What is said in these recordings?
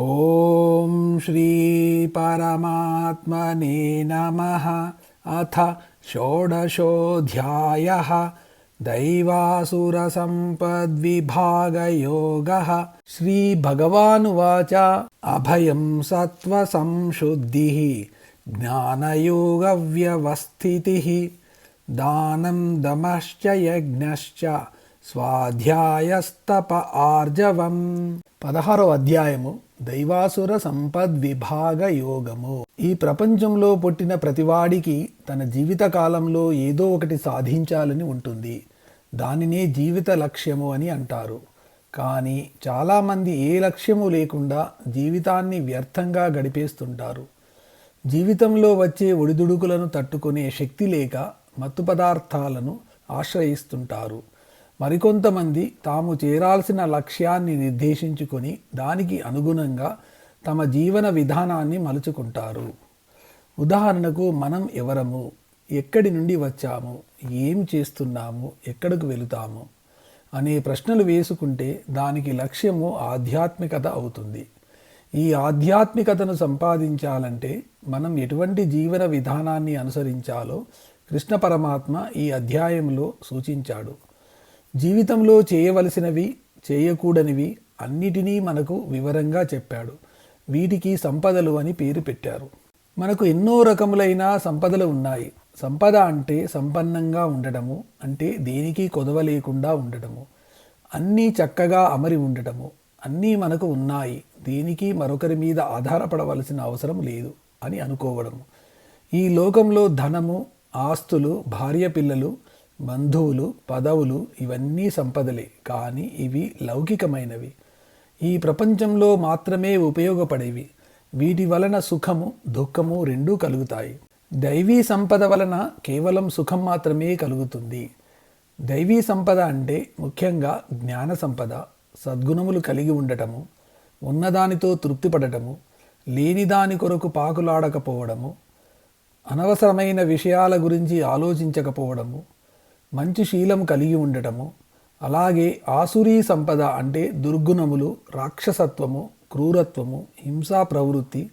ॐ श्रीपरमात्मने नमः। अथ षोडशोऽध्यायः। दैवासुरसम्पद्विभागयोगः। श्रीभगवानुवाच अभयं सत्त्वसंशुद्धिः, ज्ञानयोगव्यवस्थितिः। दानं दमश्च यज्ञश्च, स्वाध्यायस्तप ఆర్జవం పదహారో అధ్యాయము దైవాసుర సంపద్విభాగ యోగము ఈ ప్రపంచంలో పుట్టిన ప్రతివాడికి తన జీవిత కాలంలో ఏదో ఒకటి సాధించాలని ఉంటుంది. దానినే జీవిత లక్ష్యము అని అంటారు. కానీ చాలామంది ఏ లక్ష్యము లేకుండా జీవితాన్ని వ్యర్థంగా గడిపేస్తుంటారు. జీవితంలో వచ్చే ఒడిదుడుకులను తట్టుకునే శక్తి లేక మత్తు పదార్థాలను ఆశ్రయిస్తుంటారు. మరికొంతమంది తాము చేరాల్సిన లక్ష్యాన్ని నిర్దేశించుకొని దానికి అనుగుణంగా తమ జీవన విధానాన్ని మలుచుకుంటారు. ఉదాహరణకు మనం ఎవరము? ఎక్కడి నుండి వచ్చాము? ఏం చేస్తున్నాము? ఎక్కడికి వెళుతాము? అనే ప్రశ్నలు వేసుకుంటే దానికి లక్ష్యము ఆధ్యాత్మికత అవుతుంది. ఈ ఆధ్యాత్మికతను సంపాదించాలంటే మనం ఎటువంటి జీవన విధానాన్ని అనుసరించాలో కృష్ణ పరమాత్మ ఈ అధ్యాయంలో సూచించాడు. జీవితంలో చేయవలసినవి చేయకూడనివి అన్నిటినీ మనకు వివరంగా చెప్పాడు. వీటికి సంపదలు అని పేరు పెట్టారు. మనకు ఎన్నో రకములైన సంపదలు ఉన్నాయి. సంపద అంటే సంపన్నంగా ఉండడము అంటే దేనికి కొదవ లేకుండా ఉండడము. అన్నీ చక్కగా అమరి ఉండటము అన్నీ మనకు ఉన్నాయి. దేనికి మరొకరి మీద ఆధారపడవలసిన అవసరం లేదు అని అనుకోవడము. ఈ లోకంలో ధనము ఆస్తులు భార్య పిల్లలు బంధువులు పదవులు ఇవన్నీ సంపదలే కానీ ఇవి లౌకికమైనవి. ఈ ప్రపంచంలో మాత్రమే ఉపయోగపడేవి. వీటి వలన సుఖము దుఃఖము రెండూ కలుగుతాయి. దైవీ సంపద వలన కేవలం సుఖం మాత్రమే కలుగుతుంది. దైవీ సంపద అంటే ముఖ్యంగా జ్ఞాన సంపద సద్గుణములు కలిగి ఉండటము ఉన్నదానితో తృప్తిపడటము లేనిదాని కొరకు పాకులాడకపోవడము అనవసరమైన విషయాల గురించి ఆలోచించకపోవడము మంచి శీలం కలిగి ఉండటము అలాగే ఆసురీ సంపద అంటే దుర్గుణములు రాక్షసత్వము క్రూరత్వము హింసా ప్రవృత్తి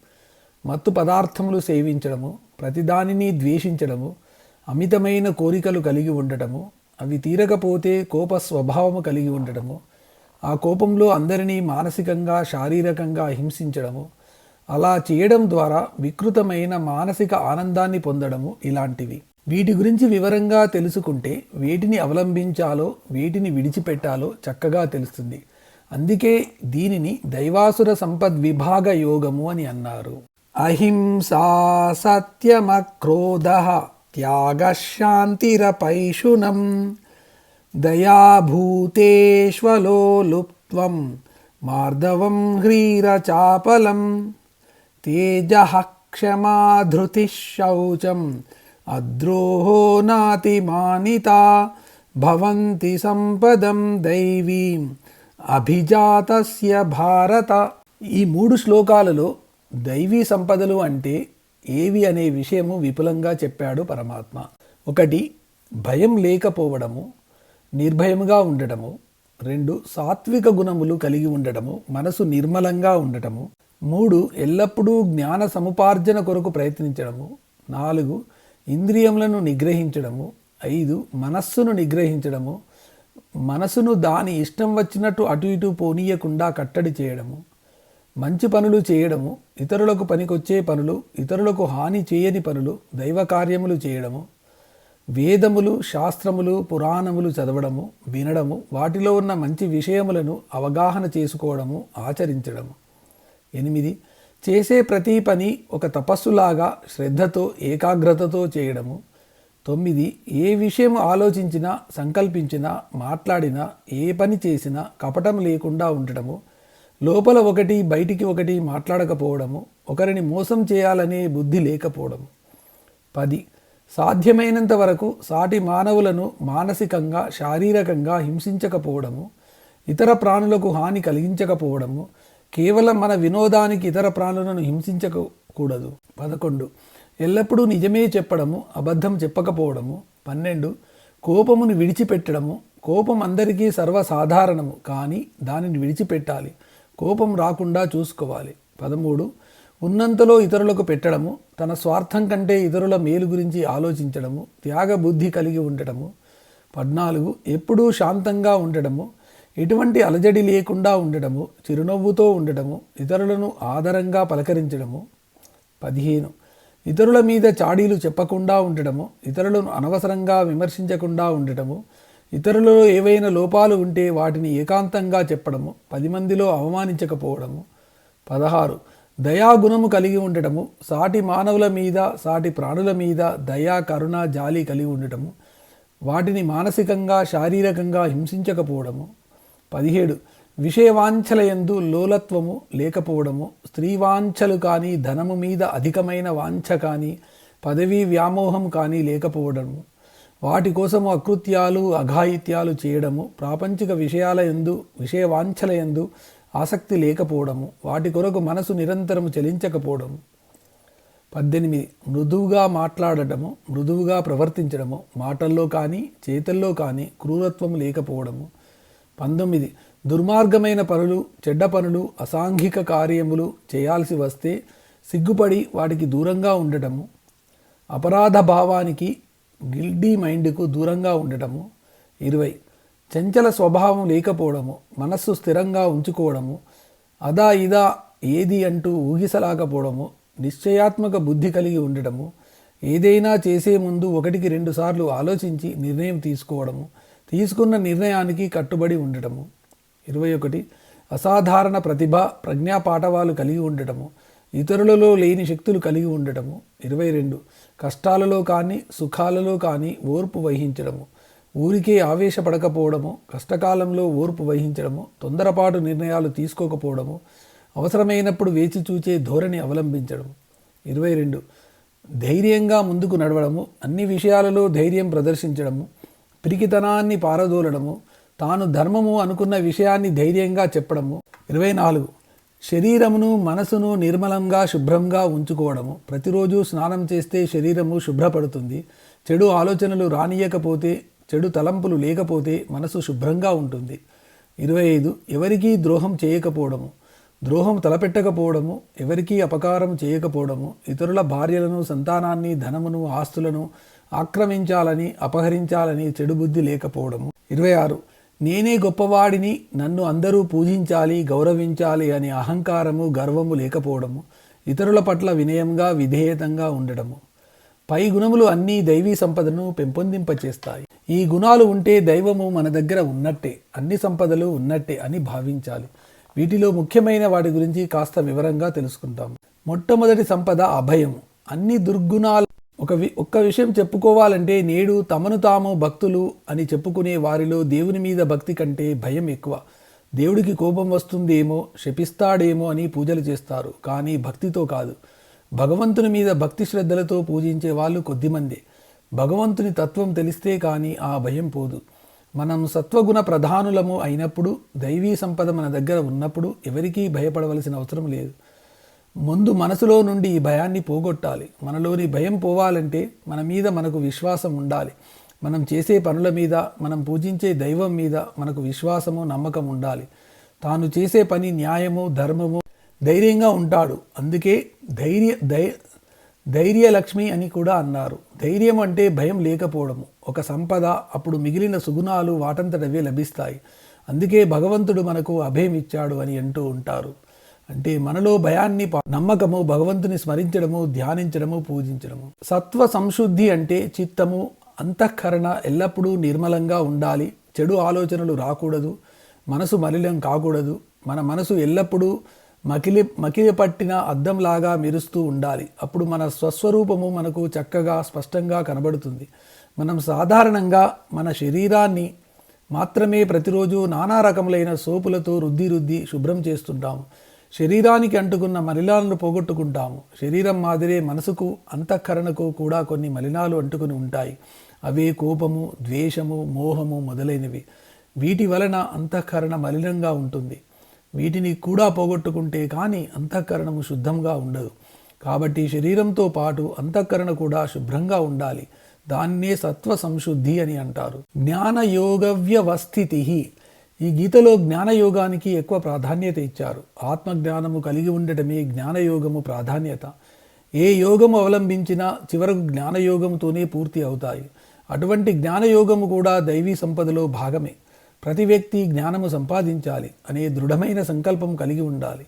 మత్తు పదార్థములు సేవించడము ప్రతిదానిని ద్వేషించడము అమితమైన కోరికలు కలిగి ఉండటము అవి తీరకపోతే కోప స్వభావము కలిగి ఉండటము ఆ కోపంలో అందరినీ మానసికంగా శారీరకంగా హింసించడము అలా చేయడం ద్వారా వికృతమైన మానసిక ఆనందాన్ని పొందడము ఇలాంటివి. వీటి గురించి వివరంగా తెలుసుకుంటే వేటిని అవలంబించాలో వేటిని విడిచిపెట్టాలో చక్కగా తెలుస్తుంది. అందుకే దీనిని దైవాసుర సంపద్ విభాగ యోగము అని అన్నారు. అహింసా సత్యమక్రోధ త్యాగశాంతిరపైషునం దయాభూతేష్వలోలుప్త్వం మార్దవం హ్రీరచాపలం తేజ క్షమాధృతి శౌచం అద్రోహో నాతిమానిత భవంతి సంపదం దైవీం. అభిజాతస్య భారత. ఈ మూడు శ్లోకాలలో దైవీ సంపదలు అంటే ఏవి అనే విషయము విపులంగా చెప్పాడు పరమాత్మ. ఒకటి భయం లేకపోవడము నిర్భయముగా ఉండటము రెండు సాత్విక గుణములు కలిగి ఉండటము మనసు నిర్మలంగా ఉండటము. మూడు ఎల్లప్పుడూ జ్ఞాన సముపార్జన కొరకు ప్రయత్నించడము. నాలుగు ఇంద్రియములను నిగ్రహించడము ఐదు మనస్సును నిగ్రహించడము మనసును దాని ఇష్టం వచ్చినట్టు అటు ఇటు పోనీయకుండా కట్టడి చేయడము మంచి పనులు చేయడము ఇతరులకు పనికొచ్చే పనులు ఇతరులకు హాని చేయని పనులు దైవ కార్యములు చేయడము వేదములు శాస్త్రములు పురాణములు చదవడము వినడము వాటిలో ఉన్న మంచి విషయములను అవగాహన చేసుకోవడము ఆచరించడము. ఎనిమిది చేసే ప్రతి పని ఒక తపస్సులాగా శ్రద్ధతో ఏకాగ్రతతో చేయడము. తొమ్మిది ఏ విషయం ఆలోచించినా సంకల్పించినా మాట్లాడినా ఏ పని చేసినా కపటం లేకుండా ఉండటము లోపల ఒకటి బయటికి ఒకటి మాట్లాడకపోవడము. ఒకరిని మోసం చేయాలనే బుద్ధి లేకపోవడము. పది సాధ్యమైనంత వరకు సాటి మానవులను మానసికంగా శారీరకంగా హింసించకపోవడము. ఇతర ప్రాణులకు హాని కలిగించకపోవడము. కేవలం మన వినోదానికి ఇతర ప్రాణులను హింసించకూడదు. పదకొండు. ఎల్లప్పుడూ నిజమే చెప్పడము అబద్ధం చెప్పకపోవడము. పన్నెండు. కోపమును విడిచిపెట్టడము. కోపం అందరికీ సర్వసాధారణము కానీ దానిని విడిచిపెట్టాలి. కోపం రాకుండా చూసుకోవాలి. పదమూడు. ఉన్నంతలో ఇతరులకు పెట్టడము తన స్వార్థం కంటే ఇతరుల మేలు గురించి ఆలోచించడము త్యాగబుద్ధి కలిగి ఉండటము. పద్నాలుగు. ఎప్పుడూ శాంతంగా ఉండడము ఎటువంటి అలజడి లేకుండా ఉండడము చిరునవ్వుతో ఉండడము ఇతరులను ఆదరంగా పలకరించడము పదిహేను ఇతరుల మీద చాడీలు చెప్పకుండా ఉండడము ఇతరులను అనవసరంగా విమర్శించకుండా ఉండటము ఇతరులలో ఏవైనా లోపాలు ఉంటే వాటిని ఏకాంతంగా చెప్పడము పది మందిలో అవమానించకపోవడము పదహారు దయాగుణము కలిగి ఉండటము సాటి మానవుల మీద సాటి ప్రాణుల మీద దయా కరుణ జాలి కలిగి ఉండటము వాటిని మానసికంగా శారీరకంగా హింసించకపోవడము పదిహేడు. విషయవాంఛలయందు లోలత్వము లేకపోవడము స్త్రీవాంఛలు కానీ ధనము మీద అధికమైన వాంఛ కానీ పదవీ వ్యామోహం కానీ లేకపోవడము వాటి కోసము అకృత్యాలు అఘాయిత్యాలు చేయడము ప్రాపంచిక విషయాల ఎందు విషయవాంఛల ఎందు ఆసక్తి లేకపోవడము వాటి కొరకు మనసు నిరంతరము చలించకపోవడము. పద్దెనిమిది. మృదువుగా మాట్లాడటము మృదువుగా ప్రవర్తించడము మాటల్లో కానీ చేతల్లో కానీ క్రూరత్వం లేకపోవడము పంతొమ్మిది. దుర్మార్గమైన పనులు చెడ్డ పనులు అసాంఘిక కార్యములు చేయాల్సి వస్తే సిగ్గుపడి వాటికి దూరంగా ఉండటము అపరాధ భావానికి గిల్డీ మైండ్కు దూరంగా ఉండటము. ఇరవై. చంచల స్వభావం లేకపోవడము మనస్సు స్థిరంగా ఉంచుకోవడము అదా ఇదా ఏది అంటూ ఊగిసలాకపోవడము నిశ్చయాత్మక బుద్ధి కలిగి ఉండటము ఏదైనా చేసే ముందు ఒకటికి రెండుసార్లు ఆలోచించి నిర్ణయం తీసుకోవడము తీసుకున్న నిర్ణయానికి కట్టుబడి ఉండటము. ఇరవై ఒకటి అసాధారణ ప్రతిభ ప్రజ్ఞా పాఠవాలు కలిగి ఉండటము. ఇతరులలో లేని శక్తులు కలిగి ఉండటము. ఇరవై రెండు కష్టాలలో కానీ సుఖాలలో కానీ ఓర్పు వహించడము. ఊరికే ఆవేశపడకపోవడము కష్టకాలంలో ఓర్పు వహించడము తొందరపాటు నిర్ణయాలు తీసుకోకపోవడము అవసరమైనప్పుడు వేచి చూచే ధోరణి అవలంబించడం ఇరవై రెండు ధైర్యంగా ముందుకు నడవడము. అన్ని విషయాలలో ధైర్యం ప్రదర్శించడము. పిరికితనాన్ని పారదోలడము తాను ధర్మము అనుకున్న విషయాన్ని ధైర్యంగా చెప్పడము. ఇరవై నాలుగు. శరీరమును మనసును నిర్మలంగా శుభ్రంగా ఉంచుకోవడము. ప్రతిరోజు స్నానం చేస్తే శరీరము శుభ్రపడుతుంది. చెడు ఆలోచనలు రానియకపోతే చెడు తలంపులు లేకపోతే మనసు శుభ్రంగా ఉంటుంది. ఇరవై ఐదు. ఎవరికీ ద్రోహం చేయకపోవడము. ద్రోహం తలపెట్టకపోవడము. ఎవరికీ అపకారం చేయకపోవడము. ఇతరుల భార్యలను సంతానాన్ని ధనమును ఆస్తులను ఆక్రమించాలని అపహరించాలని చెడు బుద్ధి లేకపోవడము. ఇరవై ఆరు. నేనే గొప్పవాడిని నన్ను అందరూ పూజించాలి గౌరవించాలి అనే అహంకారము గర్వము లేకపోవడము ఇతరుల పట్ల వినయంగా విధేయతంగా ఉండడము. పై గుణములు అన్నీ దైవీ సంపదను పెంపొందింపచేస్తాయి. ఈ గుణాలు ఉంటే దైవము మన దగ్గర ఉన్నట్టే అన్ని సంపదలు ఉన్నట్టే అని భావించాలి. వీటిలో ముఖ్యమైన వాటి గురించి కాస్త వివరంగా తెలుసుకుంటాము మొట్టమొదటి సంపద అభయము. అన్ని దుర్గుణాలు ఒక వి ఒక్క విషయం చెప్పుకోవాలంటే నేడు తమను తాము భక్తులు అని చెప్పుకునే వారిలో దేవుని మీద భక్తి కంటే భయం ఎక్కువ. దేవుడికి కోపం వస్తుందేమో శపిస్తాడేమో అని పూజలు చేస్తారు కానీ భక్తితో కాదు. భగవంతుని మీద భక్తి శ్రద్ధలతో పూజించే వాళ్ళు కొద్దిమందే. భగవంతుని తత్వం తెలిస్తే కానీ ఆ భయం పోదు. మనం సత్వగుణ ప్రధానులము అయినప్పుడు దైవీ సంపద మన దగ్గర ఉన్నప్పుడు ఎవరికీ భయపడవలసిన అవసరం లేదు. ముందు మనసులో నుండి ఈ భయాన్ని పోగొట్టాలి. మనలోని భయం పోవాలంటే మన మీద మనకు విశ్వాసం ఉండాలి. మనం చేసే పనుల మీద మనం పూజించే దైవం మీద మనకు విశ్వాసము నమ్మకం ఉండాలి. తాను చేసే పని న్యాయము ధర్మము ధైర్యంగా ఉంటాడు. అందుకే ధైర్య ధై ధైర్యలక్ష్మి అని కూడా అన్నారు. ధైర్యం అంటే భయం లేకపోవడము. ఒక సంపద అప్పుడు మిగిలిన సుగుణాలు వాటంతటవే లభిస్తాయి. అందుకే భగవంతుడు మనకు అభయం ఇచ్చాడు అని అంటూ ఉంటారు. అంటే మనలో భయాన్ని నమ్మకము భగవంతుని స్మరించడము ధ్యానించడము పూజించడము. సత్వ సంశుద్ధి అంటే చిత్తము అంతఃకరణ ఎల్లప్పుడూ నిర్మలంగా ఉండాలి. చెడు ఆలోచనలు రాకూడదు. మనసు మలినం కాకూడదు. మన మనసు ఎల్లప్పుడూ మకిలి మకిలి పట్టిన అద్దంలాగా మెరుస్తూ ఉండాలి. అప్పుడు మన స్వస్వరూపము మనకు చక్కగా స్పష్టంగా కనబడుతుంది. మనం సాధారణంగా మన శరీరాన్ని మాత్రమే ప్రతిరోజు నానా రకములైన సోపులతో రుద్ది రుద్ది శుభ్రం చేస్తుంటాము. శరీరానికి అంటుకున్న మలినాలను పోగొట్టుకుంటాము. శరీరం మాదిరే మనసుకు అంతఃకరణకు కూడా కొన్ని మలినాలు అంటుకుని ఉంటాయి. అవే కోపము ద్వేషము మోహము మొదలైనవి. వీటి వలన అంతఃకరణ మలినంగా ఉంటుంది. వీటిని కూడా పోగొట్టుకుంటే కానీ అంతఃకరణము శుద్ధంగా ఉండదు. కాబట్టి శరీరంతో పాటు అంతఃకరణ కూడా శుభ్రంగా ఉండాలి. దాన్నే సత్వ సంశుద్ధి అని అంటారు. జ్ఞానయోగవ్యవస్థితి. ఈ గీతలో జ్ఞానయోగానికి ఎక్కువ ప్రాధాన్యత ఇచ్చారు. ఆత్మజ్ఞానము కలిగి ఉండటమే జ్ఞానయోగము ప్రాధాన్యత. ఏ యోగము అవలంబించినా చివరకు జ్ఞానయోగంతోనే పూర్తి అవుతాయి. అటువంటి జ్ఞానయోగము కూడా దైవీ సంపదలో భాగమే. ప్రతి వ్యక్తి జ్ఞానము సంపాదించాలి అనే దృఢమైన సంకల్పం కలిగి ఉండాలి.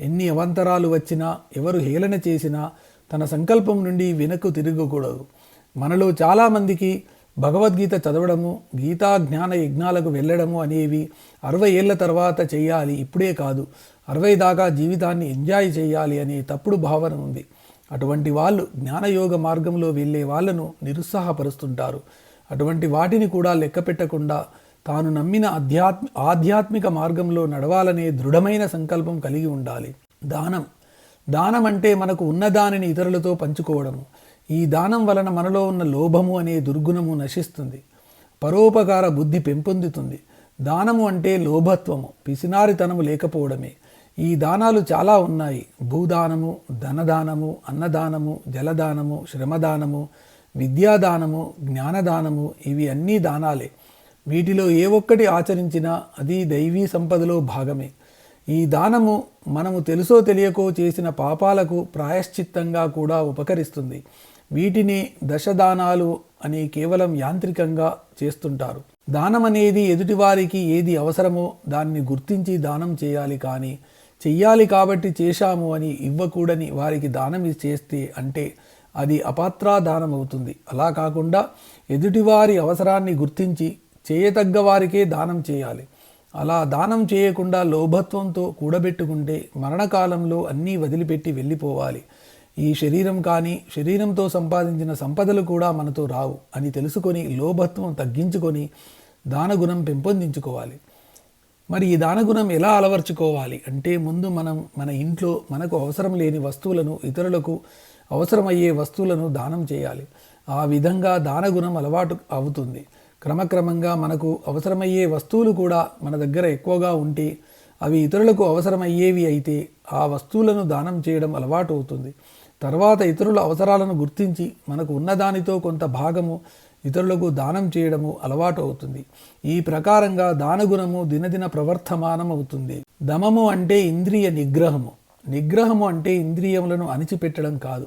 ఎన్ని అవంతరాలు వచ్చినా ఎవరు హేళన చేసినా తన సంకల్పం నుండి వెనక్కు తిరగకూడదు. మనలో చాలామందికి భగవద్గీత చదవడము గీతా జ్ఞాన యజ్ఞాలకు వెళ్ళడము అనేవి అరవై ఏళ్ళ తర్వాత చేయాలి ఇప్పుడే కాదు. అరవై దాకా జీవితాన్ని ఎంజాయ్ చేయాలి అనే తప్పుడు భావన ఉంది. అటువంటి వాళ్ళు జ్ఞానయోగ మార్గంలో వెళ్ళే వాళ్ళను నిరుత్సాహపరుస్తుంటారు. అటువంటి వాటిని కూడా లెక్క పెట్టకుండా తాను నమ్మిన అధ్యాత్మ ఆధ్యాత్మిక మార్గంలో నడవాలనే దృఢమైన సంకల్పం కలిగి ఉండాలి. దానం. దానం అంటే మనకు ఉన్నదానిని ఇతరులతో పంచుకోవడము. ఈ దానం వలన మనలో ఉన్న లోభము అనే దుర్గుణము నశిస్తుంది. పరోపకార బుద్ధి పెంపొందుతుంది. దానము అంటే లోభత్వము పిసినారితనము లేకపోవడమే. ఈ దానాలు చాలా ఉన్నాయి. భూదానము ధనదానము అన్నదానము జలదానము శ్రమదానము విద్యాదానము జ్ఞానదానము ఇవి అన్నీ దానాలే. వీటిలో ఏ ఒక్కటి ఆచరించినా అది దైవీ సంపదలో భాగమే. ఈ దానము మనము తెలుసో తెలియకో చేసిన పాపాలకు ప్రాయశ్చిత్తంగా కూడా ఉపకరిస్తుంది. వీటిని దశదానాలు అని కేవలం యాంత్రికంగా చేస్తుంటారు. దానం అనేది ఎదుటివారికి ఏది అవసరమో దాన్ని గుర్తించి దానం చేయాలి కానీ చెయ్యాలి కాబట్టి చేశాము అని ఇవ్వకూడని వారికి దానం చేస్తే అంటే అది అపాత్రా దానం అవుతుంది అలా కాకుండా ఎదుటివారి అవసరాన్ని గుర్తించి చేయతగ్గ వారికే దానం చేయాలి. అలా దానం చేయకుండా లోభత్వంతో కూడబెట్టుకుంటే మరణకాలంలో అన్నీ వదిలిపెట్టి వెళ్ళిపోవాలి. ఈ శరీరం కానీ శరీరంతో సంపాదించిన సంపదలు కూడా మనతో రావు అని తెలుసుకొని లోభత్వం తగ్గించుకొని దానగుణం పెంపొందించుకోవాలి. మరి ఈ దానగుణం ఎలా అలవర్చుకోవాలి? అంటే ముందు మనం మన ఇంట్లో మనకు అవసరం లేని వస్తువులను ఇతరులకు అవసరమయ్యే వస్తువులను దానం చేయాలి. ఆ విధంగా దానగుణం అలవాటు అవుతుంది. క్రమక్రమంగా మనకు అవసరమయ్యే వస్తువులు కూడా మన దగ్గర ఎక్కువగా ఉంటే అవి ఇతరులకు అవసరమయ్యేవి అయితే ఆ వస్తువులను దానం చేయడం అలవాటు అవుతుంది. తర్వాత ఇతరుల అవసరాలను గుర్తించి మనకు ఉన్నదానితో కొంత భాగము ఇతరులకు దానం చేయడము అలవాటు అవుతుంది. ఈ ప్రకారంగా దానగుణము దినదిన ప్రవర్తమానం అవుతుంది దమము అంటే ఇంద్రియ నిగ్రహము. నిగ్రహము అంటే ఇంద్రియములను అణిచిపెట్టడం కాదు.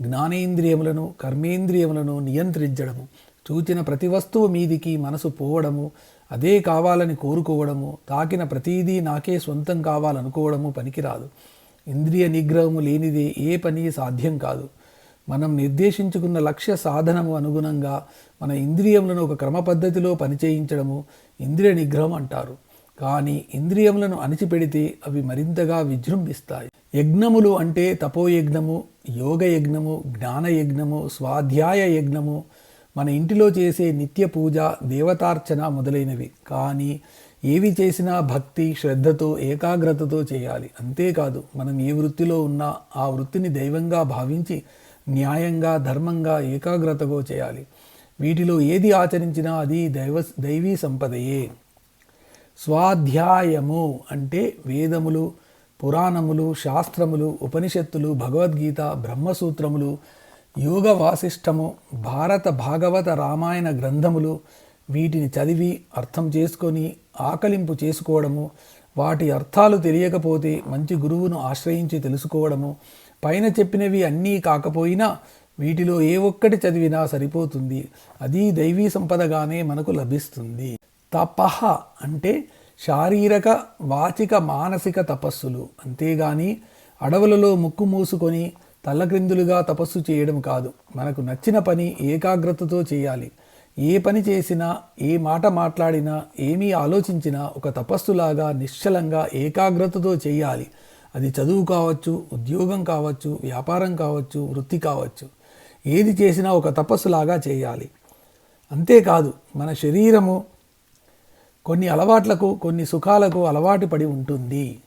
జ్ఞానేంద్రియములను కర్మేంద్రియములను నియంత్రించడము. చూచిన ప్రతి వస్తువు మీదికి మనసు పోవడము అదే కావాలని కోరుకోవడము తాకిన ప్రతీదీ నాకే సొంతం కావాలనుకోవడము పనికిరాదు. ఇంద్రియ నిగ్రహము లేనిదే ఏ పని సాధ్యం కాదు. మనం నిర్దేశించుకున్న లక్ష్య సాధనము అనుగుణంగా మన ఇంద్రియములను ఒక క్రమ పద్ధతిలో పనిచేయించడము ఇంద్రియ నిగ్రహం అంటారు. కానీ ఇంద్రియములను అణిచిపెడితే అవి మరింతగా విజృంభిస్తాయి. యజ్ఞములు అంటే తపోయజ్ఞము యోగ యజ్ఞము జ్ఞాన యజ్ఞము స్వాధ్యాయ యజ్ఞము మన ఇంటిలో చేసే నిత్య పూజ దేవతార్చన మొదలైనవి. కానీ ఏవి చేసినా భక్తి శ్రద్ధతో ఏకాగ్రతతో చేయాలి. అంతేకాదు మనం ఏ వృత్తిలో ఉన్నా ఆ వృత్తిని దైవంగా భావించి న్యాయంగా ధర్మంగా ఏకాగ్రతగా చేయాలి. వీటిలో ఏది ఆచరించినా అది దైవ దైవీ సంపదయే. స్వాధ్యాయము అంటే వేదములు పురాణములు శాస్త్రములు ఉపనిషత్తులు భగవద్గీత బ్రహ్మసూత్రములు యోగ వాసిష్టము భారత భాగవత రామాయణ గ్రంథములు వీటిని చదివి అర్థం చేసుకొని ఆకలింపు చేసుకోవడము వాటి అర్థాలు తెలియకపోతే మంచి గురువును ఆశ్రయించి తెలుసుకోవడము పైన చెప్పినవి అన్నీ కాకపోయినా వీటిలో ఏ ఒక్కటి చదివినా సరిపోతుంది. అది దైవీ సంపదగానే మనకు లభిస్తుంది. తపహ అంటే శారీరక వాచిక మానసిక తపస్సులు. అంతేగాని అడవులలో ముక్కు మూసుకొని తల్లక్రిందులుగా తపస్సు చేయడం కాదు. మనకు నచ్చిన పని ఏకాగ్రతతో చేయాలి. ఏ పని చేసినా ఏ మాట మాట్లాడినా ఏమీ ఆలోచించినా ఒక తపస్సులాగా నిశ్చలంగా ఏకాగ్రతతో చేయాలి. అది చదువు కావచ్చు ఉద్యోగం కావచ్చు వ్యాపారం కావచ్చు వృత్తి కావచ్చు. ఏది చేసినా ఒక తపస్సులాగా చేయాలి. అంతేకాదు మన శరీరము కొన్ని అలవాట్లకు కొన్ని సుఖాలకు అలవాటు పడి ఉంటుంది.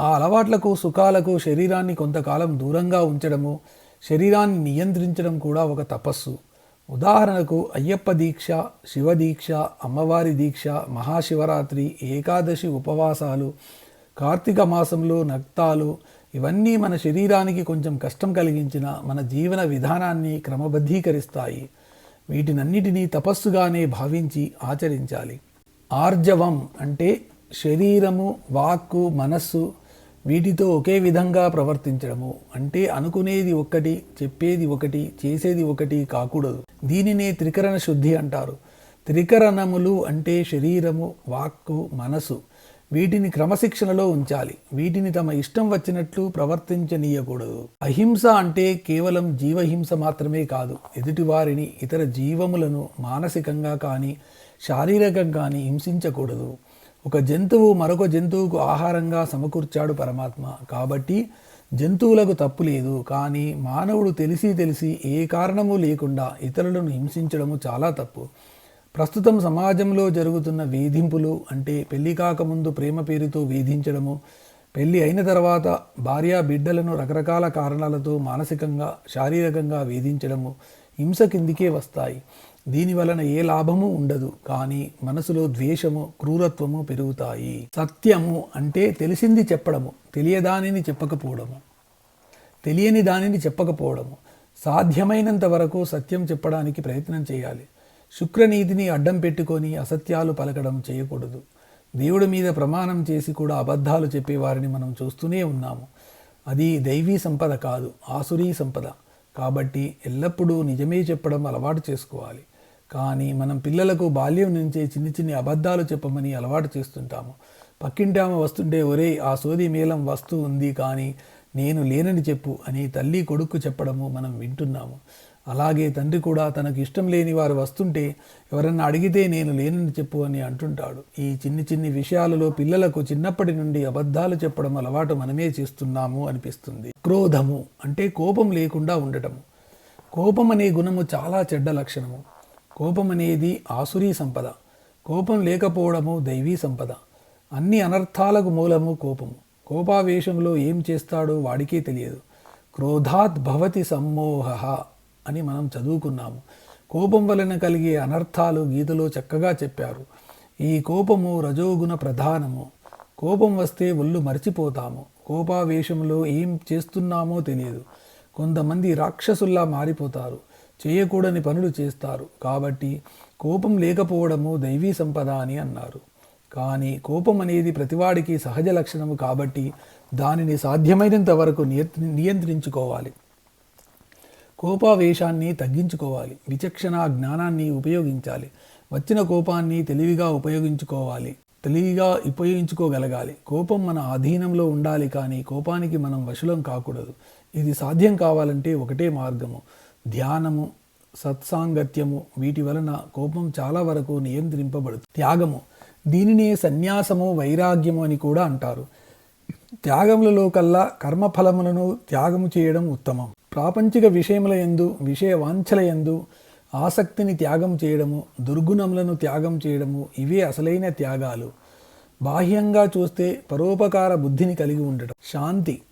ఆ అలవాట్లకు సుఖాలకు శరీరాన్ని కొంతకాలం దూరంగా ఉంచడము శరీరాన్ని నియంత్రించడం కూడా ఒక తపస్సు. ఉదాహరణకు అయ్యప్ప దీక్ష శివదీక్ష అమ్మవారి దీక్ష మహాశివరాత్రి ఏకాదశి ఉపవాసాలు కార్తీక మాసంలో నక్తాలు ఇవన్నీ మన శరీరానికి కొంచెం కష్టం కలిగించిన మన జీవన విధానాన్ని క్రమబద్ధీకరిస్తాయి. వీటినన్నిటినీ తపస్సుగానే భావించి ఆచరించాలి. ఆర్జవం అంటే శరీరము వాక్కు మనస్సు వీటితో ఒకే విధంగా ప్రవర్తించడము. అంటే అనుకునేది ఒకటి చెప్పేది ఒకటి చేసేది ఒకటి కాకూడదు. దీనినే త్రికరణ శుద్ధి అంటారు. త్రికరణములు అంటే శరీరము వాక్కు మనసు వీటిని క్రమశిక్షణలో ఉంచాలి. వీటిని తమ ఇష్టం వచ్చినట్లు ప్రవర్తించనీయకూడదు. అహింస అంటే కేవలం జీవహింస మాత్రమే కాదు. ఎదుటివారిని ఇతర జీవములను మానసికంగా కానీ శారీరకంగా కానీ హింసించకూడదు. ఒక జంతువు మరొక జంతువుకు ఆహారంగా సమకూర్చాడు పరమాత్మ. కాబట్టి జంతువులకు తప్పు లేదు. కానీ మానవుడు తెలిసి తెలిసి ఏ కారణము లేకుండా ఇతరులను హింసించడము చాలా తప్పు. ప్రస్తుతం సమాజంలో జరుగుతున్న వేధింపులు అంటే పెళ్ళి కాకముందు ప్రేమ పేరుతో వేధించడము పెళ్ళి అయిన తర్వాత భార్య బిడ్డలను రకరకాల కారణాలతో మానసికంగా శారీరకంగా వేధించడము హింస కిందికే వస్తాయి. దీని వలన ఏ లాభము ఉండదు కానీ మనసులో ద్వేషము క్రూరత్వము పెరుగుతాయి. సత్యము అంటే తెలిసింది చెప్పడము తెలియదానిని చెప్పకపోవడము తెలియని దానిని చెప్పకపోవడము. సాధ్యమైనంత వరకు సత్యం చెప్పడానికి ప్రయత్నం చేయాలి. శుక్రనీతిని అడ్డం పెట్టుకొని అసత్యాలు పలకడం చేయకూడదు. దేవుడి మీద ప్రమాణం చేసి కూడా అబద్ధాలు చెప్పేవారిని మనం చూస్తూనే ఉన్నాము. అది దైవీ సంపద కాదు ఆసురీ సంపద. కాబట్టి ఎల్లప్పుడూ నిజమే చెప్పడం అలవాటు చేసుకోవాలి. కానీ మనం పిల్లలకు బాల్యం నుంచే చిన్ని చిన్ని అబద్ధాలు చెప్పమని అలవాటు చేస్తుంటాము. పక్కింటామ వస్తుంటే ఒరే ఆ సోది మేళం వస్తూ ఉంది కానీ నేను లేనని చెప్పు అని తల్లి కొడుకు చెప్పడము మనం వింటున్నాము. అలాగే తండ్రి కూడా తనకు ఇష్టం లేని వారు వస్తుంటే ఎవరన్నా అడిగితే నేను లేనని చెప్పు అని అంటుంటాడు. ఈ చిన్ని చిన్ని విషయాలలో పిల్లలకు చిన్నప్పటి నుండి అబద్ధాలు చెప్పడం అలవాటు మనమే చేస్తున్నాము అనిపిస్తుంది. క్రోధము అంటే కోపం లేకుండా ఉండటము. కోపం అనే గుణము చాలా చెడ్డ లక్షణము. కోపం అనేది ఆసురీ సంపద. కోపం లేకపోవడము దైవీ సంపద. అన్ని అనర్థాలకు మూలము కోపము. కోపావేశంలో ఏం చేస్తాడో వాడికే తెలియదు. క్రోధాత్ భవతి సమ్మోహ అని మనం చదువుకున్నాము. కోపం వలన కలిగే అనర్థాలు గీతలో చక్కగా చెప్పారు. ఈ కోపము రజోగుణ ప్రధానము. కోపం వస్తే ఒళ్ళు మర్చిపోతాము. కోపావేశంలో ఏం చేస్తున్నామో తెలియదు. కొంతమంది రాక్షసుల్లా మారిపోతారు. చేయకూడని పనులు చేస్తారు. కాబట్టి కోపం లేకపోవడము దైవీ సంపద అని అన్నారు. కానీ కోపం అనేది ప్రతివాడికి సహజ లక్షణము కాబట్టి దానిని సాధ్యమైనంత వరకు నియంత్రించుకోవాలి. కోపావేశాన్ని తగ్గించుకోవాలి. విచక్షణ జ్ఞానాన్ని ఉపయోగించాలి. వచ్చిన కోపాన్ని తెలివిగా ఉపయోగించుకోవాలి. తెలివిగా ఉపయోగించుకోగలగాలి. కోపం మన అధీనంలో ఉండాలి కానీ కోపానికి మనం వశులం కాకూడదు. ఇది సాధ్యం కావాలంటే ఒకటే మార్గము. ధ్యానము సత్సాంగత్యము వీటి వలన కోపం చాలా వరకు నియంత్రింపబడుతుంది. త్యాగము దీనినే సన్యాసము వైరాగ్యము అని కూడా అంటారు. త్యాగములలో కల్లా కర్మఫలములను త్యాగము చేయడం ఉత్తమం. ప్రాపంచిక విషయముల ఎందు విషయ వాంఛల ఎందు ఆసక్తిని త్యాగం చేయడము దుర్గుణములను త్యాగం చేయడము ఇవే అసలైన త్యాగాలు. బాహ్యంగా చూస్తే పరోపకార బుద్ధిని కలిగి ఉండటం. శాంతి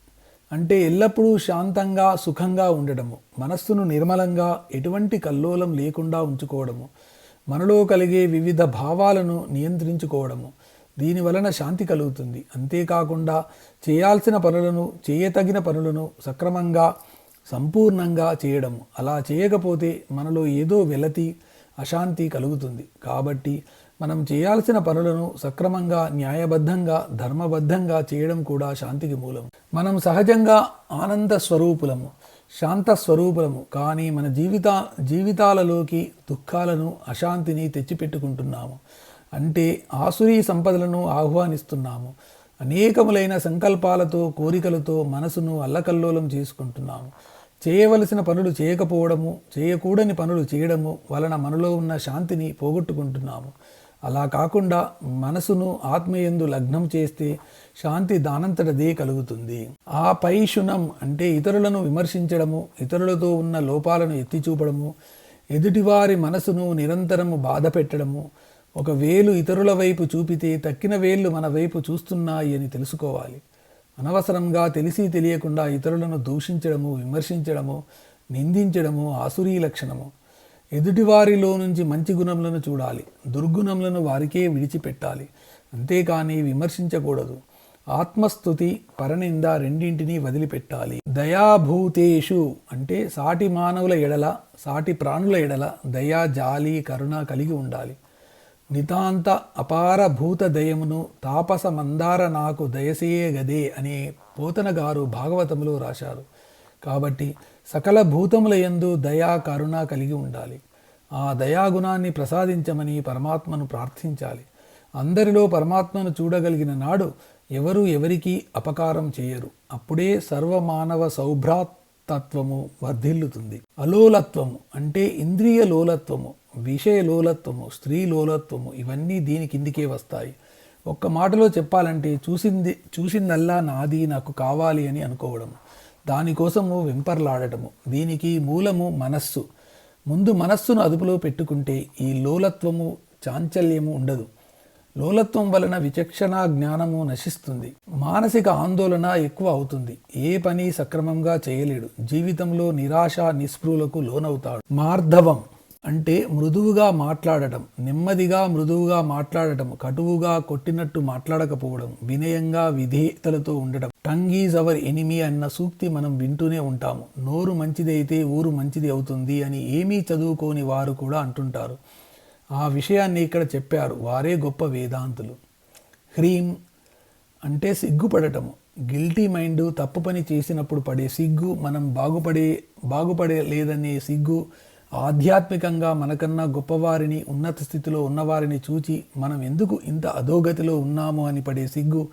అంటే ఎల్లప్పుడూ శాంతంగా సుఖంగా ఉండడము మనస్సును నిర్మలంగా ఎటువంటి కల్లోలం లేకుండా ఉంచుకోవడము మనలో కలిగే వివిధ భావాలను నియంత్రించుకోవడము దీని వలన శాంతి కలుగుతుంది. అంతేకాకుండా చేయాల్సిన పనులను చేయతగిన పనులను సక్రమంగా సంపూర్ణంగా చేయడము. అలా చేయకపోతే మనలో ఏదో వెలతి అశాంతి కలుగుతుంది. కాబట్టి మనం చేయాల్సిన పనులను సక్రమంగా న్యాయబద్ధంగా ధర్మబద్ధంగా చేయడం కూడా శాంతికి మూలం. మనం సహజంగా ఆనంద స్వరూపులము శాంత స్వరూపులము కానీ మన జీవిత జీవితాలలోకి దుఃఖాలను అశాంతిని తెచ్చిపెట్టుకుంటున్నాము. అంటే ఆసురీ సంపదలను ఆహ్వానిస్తున్నాము. అనేకములైన సంకల్పాలతో కోరికలతో మనసును అల్లకల్లోలం చేసుకుంటున్నాము. చేయవలసిన పనులు చేయకపోవడము చేయకూడని పనులు చేయడము వలన మనలో ఉన్న శాంతిని పోగొట్టుకుంటున్నాము. అలా కాకుండా మనసును ఆత్మయందు లగ్నం చేస్తే శాంతి దానంతటదే కలుగుతుంది. ఆ పైషుణం అంటే ఇతరులను విమర్శించడము ఇతరులతో ఉన్న లోపాలను ఎత్తిచూపడము ఎదుటివారి మనసును నిరంతరము బాధ పెట్టడము ఒక వేలు ఇతరుల వైపు చూపితే తక్కిన వేళ్ళు మన వైపు చూస్తున్నాయి అని తెలుసుకోవాలి. అనవసరంగా తెలిసి తెలియకుండా ఇతరులను దూషించడము విమర్శించడము నిందించడము ఆసురీ లక్షణము ఎదుటివారిలో నుంచి మంచి గుణములను చూడాలి. దుర్గుణములను వారికే విడిచిపెట్టాలి. అంతేకాని విమర్శించకూడదు. ఆత్మస్థుతి పరనింద రెండింటినీ వదిలిపెట్టాలి. దయాభూతేషు అంటే సాటి మానవుల ఎడల సాటి ప్రాణుల ఎడల దయా జాలి కరుణ కలిగి ఉండాలి. నితాంత అపార భూత దయమును తాపస మందార నాకు దయసేయగదే అనే పోతనగారు భాగవతములో రాశారు. కాబట్టి సకల భూతముల యందు దయా కరుణ కలిగి ఉండాలి. ఆ దయాగుణాన్ని ప్రసాదించమని పరమాత్మను ప్రార్థించాలి. అందరిలో పరమాత్మను చూడగలిగిన నాడు ఎవరు ఎవరికీ అపకారం చేయరు. అప్పుడే సర్వమానవ సౌభ్రాతత్వము వర్ధిల్లుతుంది. అలోలత్వము అంటే ఇంద్రియ లోలత్వము విషయ లోలత్వము స్త్రీ లోలత్వము ఇవన్నీ దీని కిందికే వస్తాయి. ఒక్క మాటలో చెప్పాలంటే చూసింది చూసిందల్లా నాది నాకు కావాలి అని అనుకోవడం. దానికోసము వెంపర్లాడటము. దీనికి మూలము మనస్సు. ముందు మనస్సును అదుపులో పెట్టుకుంటే ఈ లోలత్వము చాంచల్యము ఉండదు. లోలత్వం వలన విచక్షణ జ్ఞానము నశిస్తుంది. మానసిక ఆందోళన ఎక్కువ అవుతుంది. ఏ పని సక్రమంగా చేయలేడు. జీవితంలో నిరాశ నిస్పృహలకు లోనవుతాడు. మార్ధవం. అంటే మృదువుగా మాట్లాడటం నెమ్మదిగా మృదువుగా మాట్లాడటం కటువుగా కొట్టినట్టు మాట్లాడకపోవడం వినయంగా విధేయతలతో ఉండటం. టంగ్ ఈజ్ అవర్ ఎనిమి అన్న సూక్తి మనం వింటూనే ఉంటాము. నోరు మంచిదైతే ఊరు మంచిది అవుతుంది అని ఏమీ చదువుకోని వారు కూడా అంటుంటారు. ఆ విషయాన్ని ఇక్కడ చెప్పారు. వారే గొప్ప వేదాంతులు. హ్రీం అంటే సిగ్గుపడటము. గిల్టీ మైండ్ తప్పు పని చేసినప్పుడు పడే సిగ్గు మనం బాగుపడే బాగుపడే లేదనే సిగ్గు ఆధ్యాత్మికంగా మనకన్నా గొప్పవారిని ఉన్నత స్థితిలో ఉన్నవారిని చూచి మనం ఎందుకు ఇంత అధోగతిలో ఉన్నాము అని పడే సిగ్గు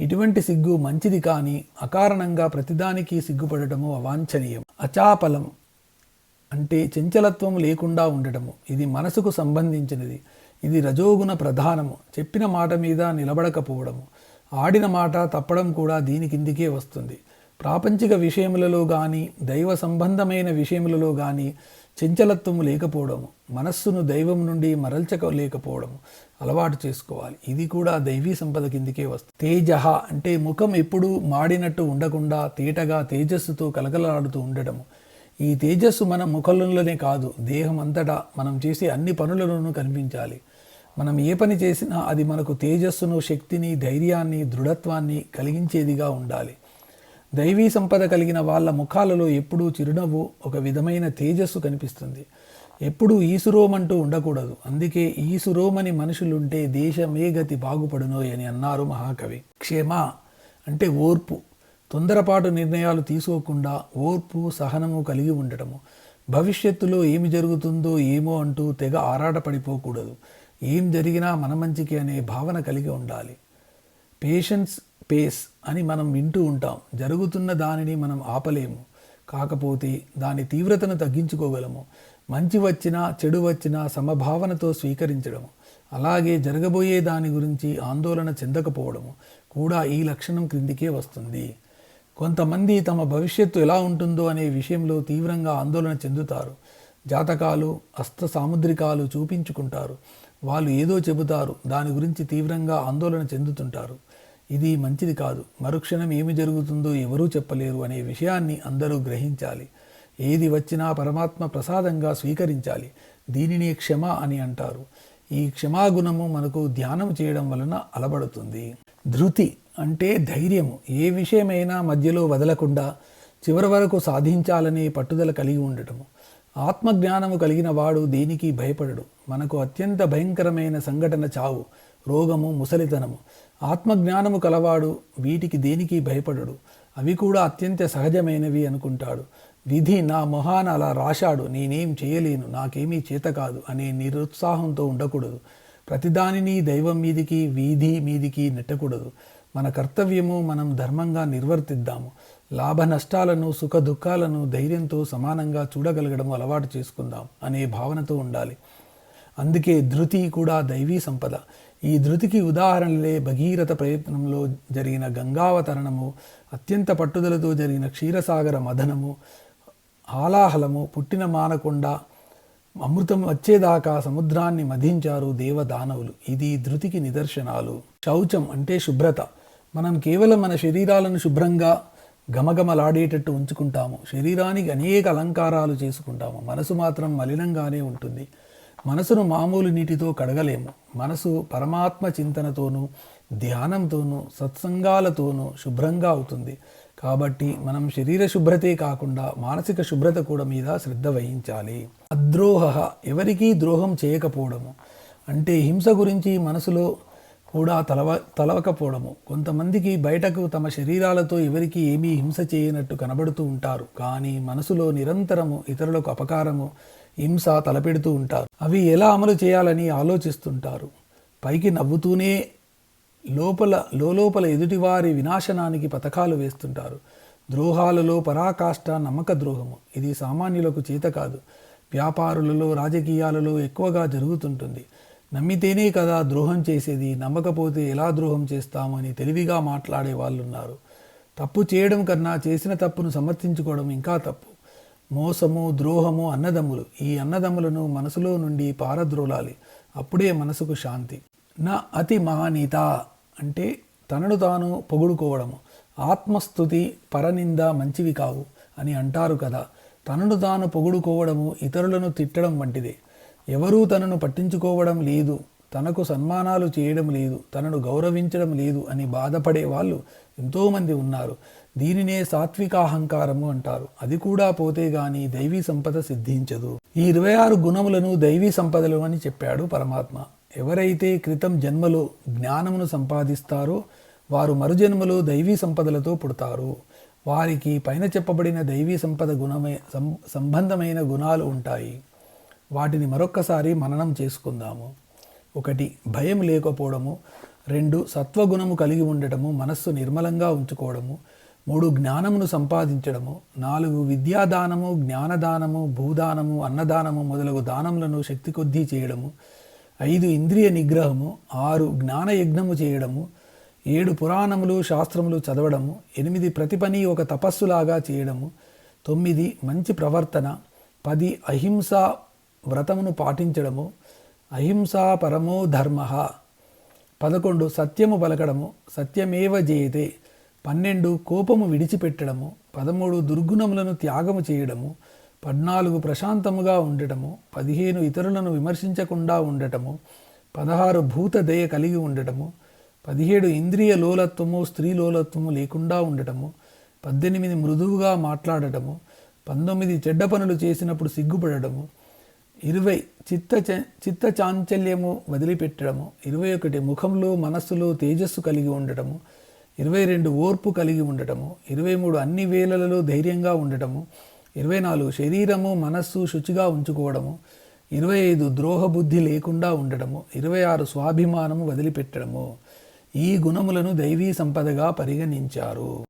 ఇటువంటి సిగ్గు మంచిది కానీ అకారణంగా ప్రతిదానికి సిగ్గుపడటము అవాంఛనీయం. అచాపలం అంటే చంచలత్వం లేకుండా ఉండటము. ఇది మనసుకు సంబంధించినది. ఇది రజోగుణ ప్రధానము. చెప్పిన మాట మీద నిలబడకపోవడము. ఆడిన మాట తప్పడం కూడా దీని కిందికే వస్తుంది. ప్రాపంచిక విషయములలో కానీ దైవ సంబంధమైన విషయములలో కానీ చంచలత్వము లేకపోవడము మనస్సును దైవం నుండి మరల్చకలేకపోవడము అలవాటు చేసుకోవాలి. ఇది కూడా దైవీ సంపద కిందికే వస్తుంది. తేజ అంటే ముఖం ఎప్పుడూ మాడినట్టు ఉండకుండా తేటగా తేజస్సుతో కలకలాడుతూ ఉండటము ఈ తేజస్సు మన ముఖంలోనే కాదు దేహం అంతటా మనం చేసే అన్ని పనులలోనూ కనిపించాలి. మనం ఏ పని చేసినా అది మనకు తేజస్సును శక్తిని ధైర్యాన్ని దృఢత్వాన్ని కలిగించేదిగా ఉండాలి. దైవీ సంపద కలిగిన వాళ్ళ ముఖాలలో ఎప్పుడూ చిరునవ్వు ఒక విధమైన తేజస్సు కనిపిస్తుంది. ఎప్పుడూ ఈసురోమంటూ ఉండకూడదు. అందుకే ఈసురోమని మనుషులుంటే దేశమే గతి బాగుపడునోయ్ అని అన్నారు మహాకవి. క్షేమ అంటే ఓర్పు. తొందరపాటు నిర్ణయాలు తీసుకోకుండా ఓర్పు సహనము కలిగి ఉండటము. భవిష్యత్తులో ఏమి జరుగుతుందో ఏమో అంటూ తెగ ఆరాటపడిపోకూడదు. ఏం జరిగినా మన మంచికి అనే భావన కలిగి ఉండాలి. పేషెన్స్ పేస్ అని మనం వింటూ ఉంటాం. జరుగుతున్న దానిని మనం ఆపలేము. కాకపోతే దాని తీవ్రతను తగ్గించుకోగలము. మంచి వచ్చినా చెడు వచ్చినా సమభావనతో స్వీకరించడము. అలాగే జరగబోయే దాని గురించి ఆందోళన చెందకపోవడము కూడా ఈ లక్షణం క్రిందికే వస్తుంది. కొంతమంది తమ భవిష్యత్తు ఎలా ఉంటుందో అనే విషయంలో తీవ్రంగా ఆందోళన చెందుతారు. జాతకాలు అస్త సాముద్రికాలు చూపించుకుంటారు. వాళ్ళు ఏదో చెబుతారు దాని గురించి తీవ్రంగా ఆందోళన చెందుతుంటారు. ఇది మంచిది కాదు. మరుక్షణం ఏమి జరుగుతుందో ఎవరూ చెప్పలేరు అనే విషయాన్ని అందరూ గ్రహించాలి. ఏది వచ్చినా పరమాత్మ ప్రసాదంగా స్వీకరించాలి. దీనిని క్షమ అని అంటారు. ఈ క్షమాగుణము మనకు ధ్యానం చేయడం వలన అలబడుతుంది ధృతి అంటే ధైర్యము. ఏ విషయమైనా మధ్యలో వదలకుండా చివరి వరకు సాధించాలనే పట్టుదల కలిగి ఉండటము. ఆత్మజ్ఞానము కలిగిన వాడు దేనికి భయపడడు. మనకు అత్యంత భయంకరమైన సంఘటన చావు రోగము ముసలితనము. ఆత్మజ్ఞానము కలవాడు వీటికి దేనికి భయపడడు? అవి కూడా అత్యంత సహజమైనవి అనుకుంటాడు. విధి నా మొహాన అలా రాశాడు నేనేం చేయలేను నాకేమీ చేత కాదు అనే నిరుత్సాహంతో ఉండకూడదు. ప్రతిదానిని దైవం మీదికి వీధి మీదికి నెట్టకూడదు. మన కర్తవ్యము మనం ధర్మంగా నిర్వర్తిద్దాము. లాభ నష్టాలను సుఖ దుఃఖాలను ధైర్యంతో సమానంగా చూడగలగడం అలవాటు చేసుకుందాం అనే భావనతో ఉండాలి. అందుకే ధృతి కూడా దైవీ సంపద. ఈ ధృతికి ఉదాహరణలే భగీరథ ప్రయత్నంలో జరిగిన గంగావతరణము అత్యంత పట్టుదలతో జరిగిన క్షీరసాగర మదనము హాలాహలము పుట్టిన మానకొండ అమృతం వచ్చేదాకా సముద్రాన్ని మధించారు దేవదానవులు. ఇది ధృతికి నిదర్శనాలు. శౌచం అంటే శుభ్రత. మనం కేవలం మన శరీరాలను శుభ్రంగా గమగమలాడేటట్టు ఉంచుకుంటాము. శరీరానికి అనేక అలంకారాలు చేసుకుంటాము. మనసు మాత్రం మలినంగానే ఉంటుంది. మనసును మామూలు నీటితో కడగలేము. మనసు పరమాత్మ చింతనతోనూ ధ్యానంతోనూ సత్సంగాలతోనూ శుభ్రంగా అవుతుంది. కాబట్టి మనం శరీర శుభ్రతే కాకుండా మానసిక శుభ్రత కూడా మీద శ్రద్ధ వహించాలి. అద్రోహ ఎవరికీ ద్రోహం చేయకపోవడము. అంటే హింస గురించి మనసులో కూడా తలవ తలవకపోవడము. కొంతమందికి బయటకు తమ శరీరాలతో ఎవరికి ఏమీ హింస చేయనట్టు కనబడుతూ ఉంటారు. కానీ మనసులో నిరంతరము ఇతరులకు అపకారము హింస తలపెడుతూ ఉంటారు. అవి ఎలా అమలు చేయాలని ఆలోచిస్తుంటారు. పైకి నవ్వుతూనే లోపల లోపల ఎదుటివారి వినాశనానికి పథకాలు వేస్తుంటారు. ద్రోహాలలో పరాకాష్ట నమ్మక ద్రోహము. ఇది సామాన్యులకు చేత కాదు. వ్యాపారులలో రాజకీయాలలో ఎక్కువగా జరుగుతుంటుంది. నమ్మితేనే కదా ద్రోహం చేసేది నమ్మకపోతే ఎలా ద్రోహం చేస్తామని తెలివిగా మాట్లాడే వాళ్ళు ఉన్నారు తప్పు చేయడం కన్నా చేసిన తప్పును సమర్థించుకోవడం ఇంకా తప్పు. మోసము ద్రోహము అన్నదమ్ములు. ఈ అన్నదమ్ములను మనసులో నుండి పారద్రోలాలి. అప్పుడే మనసుకు శాంతి. నా అతి మహానీత అంటే తనను తాను పొగుడుకోవడము. ఆత్మస్థుతి పరనింద మంచివి కావు అని అంటారు కదా. తనను తాను పొగుడుకోవడము ఇతరులను తిట్టడం వంటిదే. ఎవరూ తనను పట్టించుకోవడం లేదు తనకు సన్మానాలు చేయడం లేదు తనను గౌరవించడం లేదు అని బాధపడే వాళ్ళు ఎంతోమంది ఉన్నారు. దీనినే సాత్విక అహంకారము అంటారు. అది కూడా పోతే గాని దైవీ సంపద సిద్ధించదు. ఈ ఇరవై ఆరు గుణములను దైవీ సంపదలు అని చెప్పాడు పరమాత్మ. ఎవరైతే క్రితం జన్మలో జ్ఞానమును సంపాదిస్తారో వారు మరుజన్మలో దైవీ సంపదలతో పుడతారు. వారికి పైన చెప్పబడిన దైవీ సంపద గుణమే సం- సంబంధమైన గుణాలు ఉంటాయి. వాటిని మరొక్కసారి మననం చేసుకుందాము. ఒకటి భయం లేకపోవడము. రెండు సత్వగుణము కలిగి ఉండటము మనస్సు నిర్మలంగా ఉంచుకోవడము. మూడు జ్ఞానమును సంపాదించడము. నాలుగు విద్యాదానము జ్ఞానదానము భూదానము అన్నదానము మొదలగు దానములను శక్తి కొద్దీ చేయడము. ఐదు ఇంద్రియ నిగ్రహము. ఆరు జ్ఞాన యజ్ఞము చేయడము. ఏడు పురాణములు శాస్త్రములు చదవడము. ఎనిమిది ప్రతి పని ఒక తపస్సులాగా చేయడము. తొమ్మిది మంచి ప్రవర్తన. పది అహింస వ్రతమును పాటించడము అహింసా పరమో ధర్మ. పదకొండు సత్యము పలకడము సత్యమేవ జయతే. పన్నెండు కోపము విడిచిపెట్టడము పదమూడు దుర్గుణములను త్యాగము చేయడము పద్నాలుగు ప్రశాంతముగా ఉండటము పదిహేను ఇతరులను విమర్శించకుండా ఉండటము పదహారు భూత దయ కలిగి ఉండటము పదిహేడు ఇంద్రియ లోలత్వము స్త్రీ లోలత్వము లేకుండా ఉండటము పద్దెనిమిది మృదువుగా మాట్లాడటము పంతొమ్మిది చెడ్డ పనులు చేసినప్పుడు సిగ్గుపడటము ఇరవై చిత్త చ- చిత్త చాంచల్యము వదిలిపెట్టడము ఇరవై ఒకటి ముఖంలో మనస్సులో తేజస్సు కలిగి ఉండటము ఇరవై రెండు ఓర్పు కలిగి ఉండటము ఇరవై మూడు అన్ని వేళలలో ధైర్యంగా ఉండటము ఇరవై నాలుగు శరీరము మనస్సు శుచిగా ఉంచుకోవడము ఇరవై ఐదు ద్రోహబుద్ధి లేకుండా ఉండటము ఇరవై ఆరు స్వాభిమానము వదిలిపెట్టడము. ఈ గుణములను దైవీ సంపదగా పరిగణించారు.